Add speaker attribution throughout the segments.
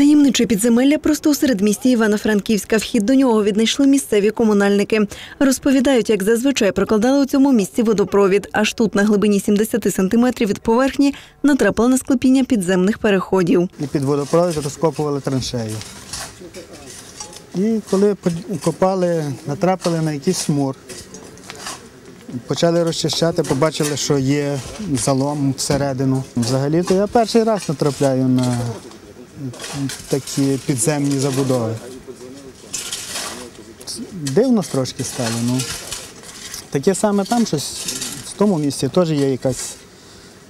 Speaker 1: Таємниче підземелля просто у середмісті Івано-Франківська. Вхід до нього віднайшли місцеві комунальники. Розповідають, як зазвичай прокладали у цьому місці водопровід. Аж тут, на глибині 70 сантиметрів від поверхні, натрапили на склепіння підземних переходів.
Speaker 2: під водопровід розкопували траншею. І коли копали, натрапили на якийсь смур. Почали розчищати, побачили, що є залом всередину. Взагалі-то я перший раз натрапляю на такі підземні забудови. Дивно трошки стало. Ну. Таке саме там щось в тому місці теж є якась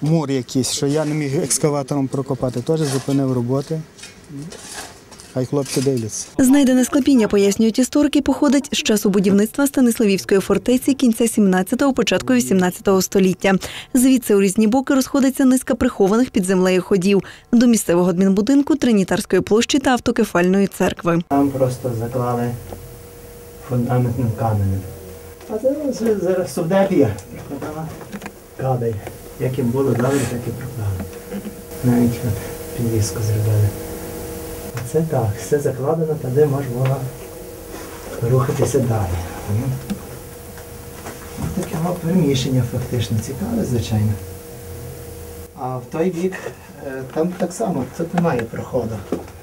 Speaker 2: мур якийсь, що я не міг екскаватором прокопати, теж зупинив роботи. Хай хлопці дивляться.
Speaker 1: Знайдене склепіння, пояснюють історики, походить з часу будівництва Станиславівської фортеці кінця 17-го, початку 18-го століття. Звідси у різні боки розходиться низка прихованих під землею ходів до місцевого адмінбудинку, Тринітарської площі та автокефальної церкви.
Speaker 3: Там просто заклали фундаментним каменем. А зараз, зараз судеб'я кабель. Як і було добре, так і проклали. Навіть підвіску зробили. Це так, все закладено, туди можна рухатися далі. Ось Таке приміщення фактично. Цікаве, звичайно. А в той бік е, там так само, тут немає проходу.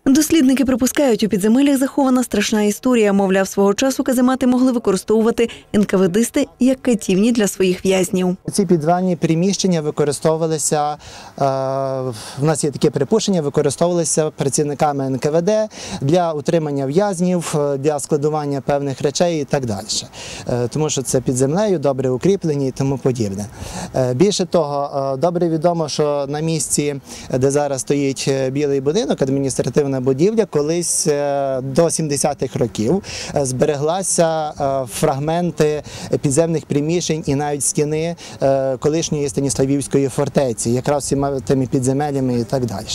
Speaker 1: Дослідники припускають, у підземеллях захована страшна історія. Мовляв, свого часу каземати могли використовувати НКВДисти як катівні для своїх в'язнів.
Speaker 4: Ці підвальні приміщення використовувалися, е, в нас є таке припущення, використовувалися працівниками НКВД для утримання в'язнів, е, для складування певних речей і так далі. Е, Тому що це під землею, добре укріплені і тому подібне. Більше того, добре відомо, що на місці, де зараз стоїть білий будинок, адміністративна будівля, колись е, до 70-х років е, збереглася е, фрагменти підземних приміщень і навіть стіни колишньої Станіславівської фортеці, якраз всіма тими підземеллями і так далі.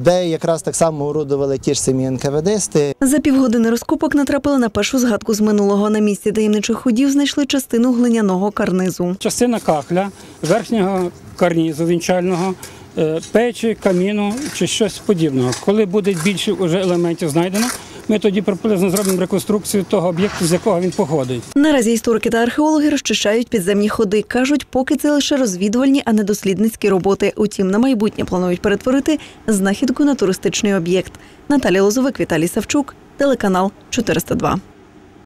Speaker 4: Де якраз так само орудували ті ж самі НКВДсти,
Speaker 1: За півгодини розкопок натрапили на першу згадку з минулого. На місці таємничих ходів знайшли частину глиняного карнизу.
Speaker 5: частина кахля, верхнього карнізу вінчального, печі, каміну чи щось подібного. Коли буде більше вже елементів знайдено, ми тоді приблизно зробимо реконструкцію того об'єкту, з якого він походить.
Speaker 1: Наразі історики та археологи розчищають підземні ходи. кажуть, поки це лише розвідувальні, а не дослідницькі роботи. Утім, на майбутнє планують перетворити знахідку на туристичний об'єкт. Наталія Лозовик, Віталій Савчук, телеканал 402.